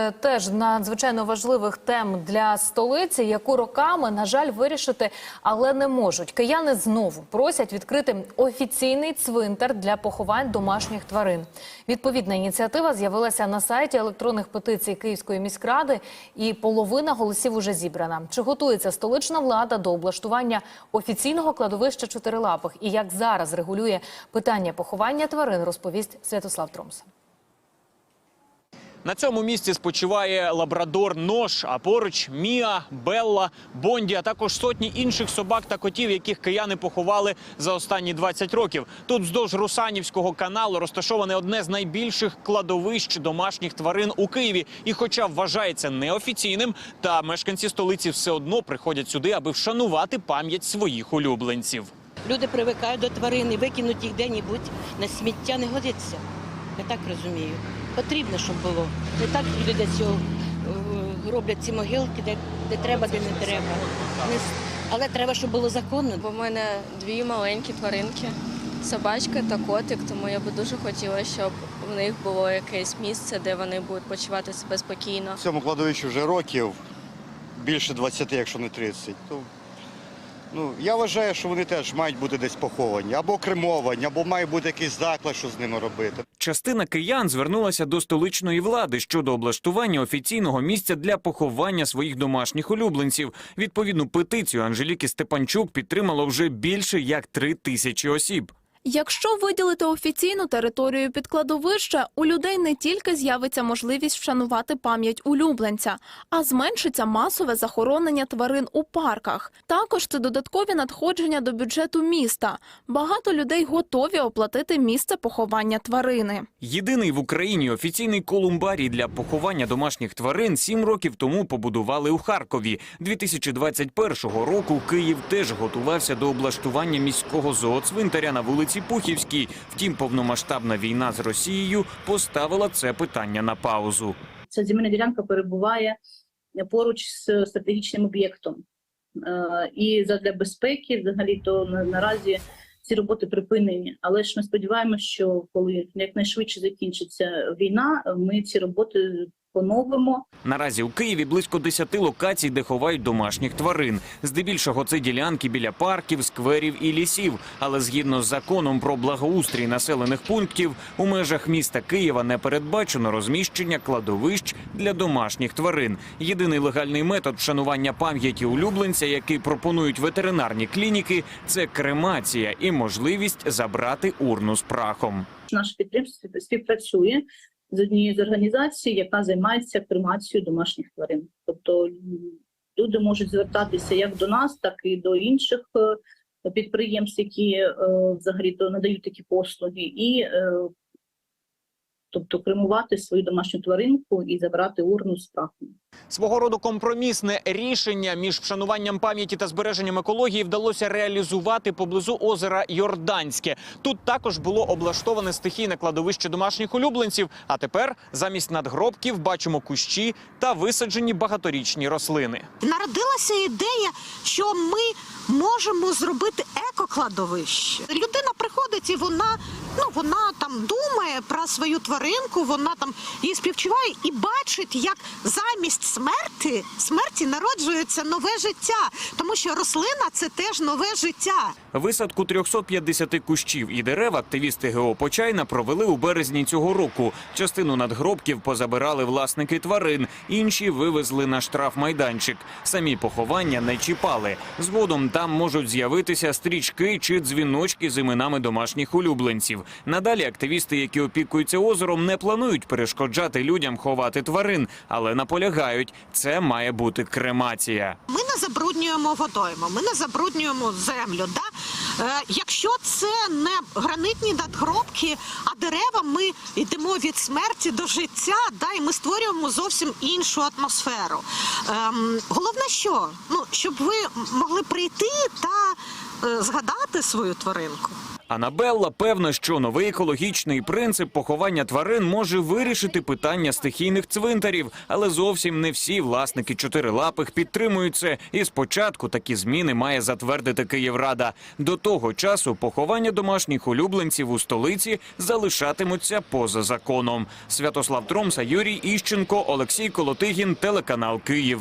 Е, Теж надзвичайно важливих тем для столиці, яку роками, на жаль, вирішити, але не можуть. Кияни знову просять відкрити офіційний цвинтар для поховань домашніх тварин. Відповідна ініціатива з'явилася на сайті електронних петицій Київської міськради, і половина голосів уже зібрана. Чи готується столична влада до облаштування офіційного кладовища чотирилапих і як зараз регулює питання поховання тварин, розповість Святослав Тромса. На цьому місці спочиває лабрадор Нош, а поруч Міа, Белла, Бонді, а також сотні інших собак та котів, яких кияни поховали за останні 20 років. Тут вздовж Русанівського каналу розташоване одне з найбільших кладовищ домашніх тварин у Києві. І, хоча вважається неофіційним, та мешканці столиці все одно приходять сюди, аби вшанувати пам'ять своїх улюбленців. Люди привикають до тварин викинуть їх де-небудь на сміття не годиться. Я так розумію. Потрібно, щоб було. Не так люди для цього е, роблять ці могилки, де, де треба, де не треба. Але треба, щоб було законно. Бо в мене дві маленькі тваринки, собачка та котик, тому я би дуже хотіла, щоб в них було якесь місце, де вони будуть почувати себе спокійно. В цьому кладовищу вже років більше 20, якщо не 30. То, ну, я вважаю, що вони теж мають бути десь поховані, або кремовані, або має бути якийсь заклад, що з ними робити. Частина киян звернулася до столичної влади щодо облаштування офіційного місця для поховання своїх домашніх улюбленців. Відповідну петицію Анжеліки Степанчук підтримало вже більше як три тисячі осіб. Якщо виділити офіційну територію під кладовище, у людей не тільки з'явиться можливість вшанувати пам'ять улюбленця, а зменшиться масове захоронення тварин у парках. Також це додаткові надходження до бюджету міста. Багато людей готові оплатити місце поховання тварини. Єдиний в Україні офіційний колумбарій для поховання домашніх тварин сім років тому побудували у Харкові. 2021 року Київ теж готувався до облаштування міського зооцвинтаря на вулиці Пухівській. Втім, повномасштабна війна з Росією поставила це питання на паузу. Ця земельна ділянка перебуває поруч з стратегічним об'єктом. Е, І задля безпеки, взагалі, то наразі ці роботи припинені. Але ж ми сподіваємося, що коли якнайшвидше закінчиться війна, ми ці роботи поновимо. Наразі у Києві близько 10 локацій, де ховають домашніх тварин. Здебільшого це ділянки біля парків, скверів і лісів. Але згідно з законом про благоустрій населених пунктів, у межах міста Києва не передбачено розміщення кладовищ для домашніх тварин. Єдиний легальний метод вшанування пам'яті улюбленця, який пропонують ветеринарні клініки, це кремація і можливість забрати урну з прахом. Наше підприємство співпрацює з однієї з організацій, яка займається кремацією домашніх тварин. Тобто люди можуть звертатися як до нас, так і до інших е, підприємств, які е, взагалі то надають такі послуги, і е, тобто кремувати свою домашню тваринку і забрати урну з прахом. Свого роду компромісне рішення між вшануванням пам'яті та збереженням екології вдалося реалізувати поблизу озера Йорданське. Тут також було облаштоване стихійне кладовище домашніх улюбленців. А тепер замість надгробків бачимо кущі та висаджені багаторічні рослини. Народилася ідея, що ми можемо зробити екокладовище. Людина приходить і вона, ну вона там думає про свою тваринку, вона там її співчуває і бачить, як замість смерті смерті народжується нове життя, тому що рослина це теж нове життя. Висадку 350 кущів і дерев активісти ГО «Почайна» провели у березні цього року. Частину надгробків позабирали власники тварин, інші вивезли на штрафмайданчик. Самі поховання не чіпали. Згодом там можуть з'явитися стрічки чи дзвіночки з іменами домашніх улюбленців. Надалі активісти, які опікуються озером, не планують перешкоджати людям ховати тварин, але наполягають, це має бути кремація. Ми не забруднюємо водойму, ми не забруднюємо землю. Да? Е, якщо це не гранитні надгробки, а дерева, ми йдемо від смерті до життя, да, і ми створюємо зовсім іншу атмосферу. Ем, головне, що ну, щоб ви могли прийти та е, згадати свою тваринку. Анабелла певна, що новий екологічний принцип поховання тварин може вирішити питання стихійних цвинтарів, але зовсім не всі власники чотирилапих підтримують це. І спочатку такі зміни має затвердити Київрада. До того часу поховання домашніх улюбленців у столиці залишатимуться поза законом. Святослав Тромса, Юрій Іщенко, Олексій Колотигін, телеканал Київ.